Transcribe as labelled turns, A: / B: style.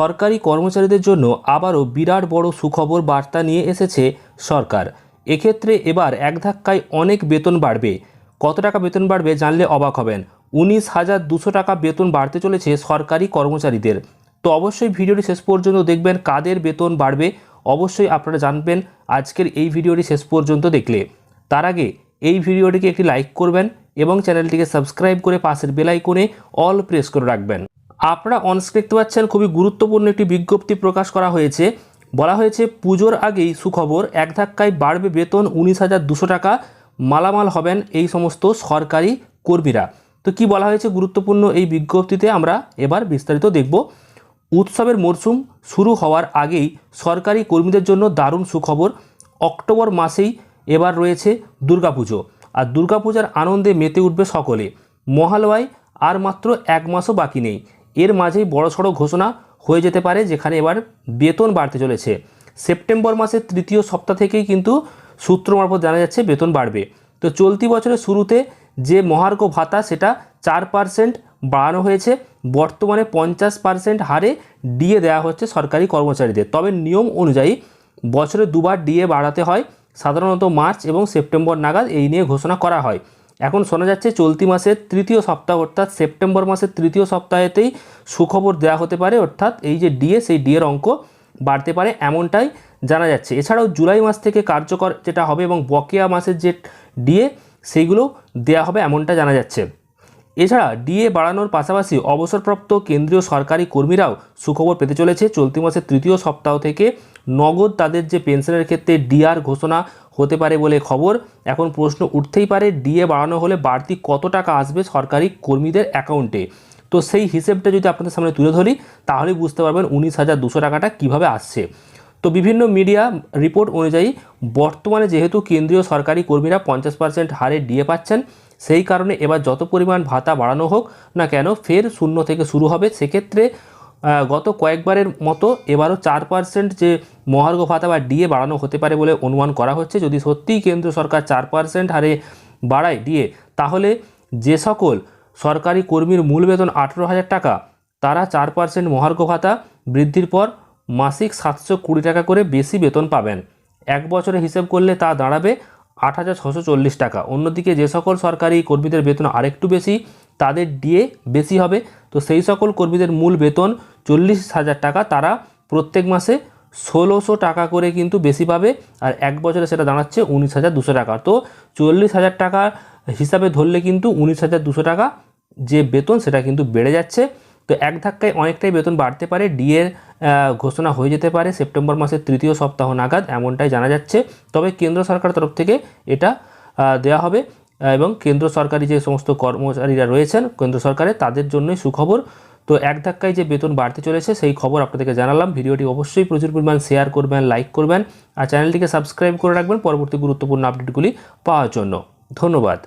A: সরকারি কর্মচারীদের জন্য আবারও বিরাট বড় সুখবর বার্তা নিয়ে এসেছে সরকার। এক্ষেত্রে এবার এক ধাক্কায় অনেক বেতন বাড়বে। কত টাকা বেতন বাড়বে জানলে অবাক হবেন। উনিশ হাজার দুশো টাকা বেতন বাড়তে চলেছে সরকারি কর্মচারীদের। তো অবশ্যই ভিডিওটি শেষ পর্যন্ত দেখবেন, কাদের বেতন বাড়বে অবশ্যই আপনারা জানবেন আজকের এই ভিডিওটি শেষ পর্যন্ত দেখলে। তার আগে এই ভিডিওটিকে একটি লাইক করবেন এবং চ্যানেলটিকে সাবস্ক্রাইব করে পাশের বেল আইকনে অল প্রেস করে রাখবেন। আপনারা অনস্ক্রিন দেখতে পাচ্ছেন, খুবই গুরুত্বপূর্ণ একটি বিজ্ঞপ্তি প্রকাশ করা হয়েছে। বলা হয়েছে, পুজোর আগেই সুখবর, এক ধাক্কায় বাড়বে বেতন উনিশ হাজার দুশো টাকা, মালামাল হবেন এই সমস্ত সরকারি কর্মীরা। তো কি বলা হয়েছে গুরুত্বপূর্ণ এই বিজ্ঞপ্তিতে, আমরা এবার বিস্তারিত দেখব। উৎসবের মরশুম শুরু হওয়ার আগেই সরকারি কর্মীদের জন্য দারুণ সুখবর, অক্টোবর মাসেই এবার রয়েছে দুর্গাপুজো। আর দুর্গাপূজার আনন্দে মেতে উঠবে সকলে। মহালয়ায় আর মাত্র এক মাসও বাকি নেই। এর মাঝেই বড়সড় ঘোষণা হয়ে যেতে পারে, যেখানে এবার বেতন বাড়তে চলেছে। সেপ্টেম্বর মাসের তৃতীয় সপ্তাহ থেকেই কিন্তু সূত্র মারফত জানা যাচ্ছে বেতন বাড়বে। তো চলতি বছরের শুরুতে যে মহার্ঘ ভাতা, সেটা চার পার্সেন্ট বাড়ানো হয়েছে। বর্তমানে পঞ্চাশ পার্সেন্ট হারে ডিএ দেওয়া হচ্ছে সরকারি কর্মচারীদের। তবে নিয়ম অনুযায়ী বছরে দুবার ডিএ বাড়াতে হয়। সাধারণত মার্চ এবং সেপ্টেম্বর নাগাদ এই নিয়ে ঘোষণা করা হয়। এখন শোনা যাচ্ছে চলতি মাসের তৃতীয় সপ্তাহ, অর্থাৎ সেপ্টেম্বর মাসের তৃতীয় সপ্তাহেতেই সুখবর দেওয়া হতে পারে, অর্থাৎ এই যে ডিএ, সেই ডিএর অঙ্ক বাড়তে পারে এমনটাই জানা যাচ্ছে। এছাড়াও জুলাই মাস থেকে কার্যকর যেটা হবে এবং বকেয়া মাসের যে ডিএ সেইগুলো দেওয়া হবে এমনটা জানা যাচ্ছে। এছাড়া ডিএ বাড়ানোর পাশাপাশি অবসরপ্রাপ্ত কেন্দ্রীয় সরকারি কর্মীরাও সুখবর পেতে চলেছে। চলতি মাসের তৃতীয় সপ্তাহ থেকে নগদ তাদের যে পেনশনের ক্ষেত্রে ডিআর ঘোষণা হতে পারে বলে খবর। এখন প্রশ্ন উঠতেই পারে, ডিএ বাড়ানো হলে বাড়তি কত টাকা আসবে সরকারি কর্মীদের অ্যাকাউন্টে? তো সেই হিসেবটা যদি আপনাদের সামনে তুলে ধরি তাহলেই বুঝতে পারবেন উনিশ হাজার দুশো টাকাটা কীভাবে আসছে। তো বিভিন্ন মিডিয়া রিপোর্ট অনুযায়ী বর্তমানে যেহেতু কেন্দ্রীয় সরকারি কর্মীরা পঞ্চাশ পার্সেন্ট হারে ডিএ পাচ্ছেন সেই কারণে এবার যত পরিমাণ ভাতা বাড়ানো হোক না কেন ফের শূন্য থেকে শুরু হবে। সেক্ষেত্রে গত কয়েকবারের মতো এবারও চার পার্সেন্ট যে মহার্ঘ ভাতা বা ডিএ বাড়ানো হতে পারে বলে অনুমান করা হচ্ছে। যদি সত্যিই কেন্দ্র সরকার চার পার্সেন্ট হারে বাড়ায় ডিএ তাহলে যে সকল সরকারি কর্মীর মূল বেতন আঠেরো হাজার টাকা, তারা চার পার্সেন্ট মহার্ঘ ভাতা বৃদ্ধির পর মাসিক সাতশো কুড়ি টাকা করে বেশি বেতন পাবেন। এক বছরে হিসেব করলে তা দাঁড়াবে আট হাজার ছশো চল্লিশ টাকা। অন্যদিকে যে সকল সরকারি কর্মীদের বেতন আরেকটু বেশি, তাদের ডিএ বেশি হবে। তো সেই সকল কর্মীদের মূল বেতন চল্লিশ হাজার টাকা। তারা প্রত্যেক মাসে ষোলোশো টাকা করে কিন্তু বেশি পাবে আর এক বছরে সেটা দাঁড়াচ্ছে উনিশ হাজার দুশো টাকা। তো চল্লিশ হাজার টাকা হিসাবে ধরলে কিন্তু উনিশ হাজার দুশো টাকা যে বেতন সেটা কিন্তু বেড়ে যাচ্ছে। তো এক ধাক্কায় অনেকটাই বেতন বাড়তে পারে। ডিএর ঘোষণা হয়ে যেতে পারে সেপ্টেম্বর মাসের তৃতীয় সপ্তাহ নাগাদ, এমনটাই জানা যাচ্ছে। তবে কেন্দ্র সরকার তরফ থেকে এটা দেওয়া হবে। এবং কেন্দ্র সরকারি যে সমস্ত কর্মচারীরা রয়েছেন, কেন্দ্র সরকারে তাদের জন্যই সুখবর। তো এক ধাক্কায় যে বেতন বাড়তে চলেছে, সেই খবর আপনাদেরকে জানালাম। ভিডিওটি অবশ্যই প্রচুর পরিমাণ শেয়ার করবেন, লাইক করবেন, আর চ্যানেলটিকে সাবস্ক্রাইব করে রাখবেন। পরবর্তী গুরুত্বপূর্ণ আপডেটগুলি পাওয়ার জন্য। ধন্যবাদ।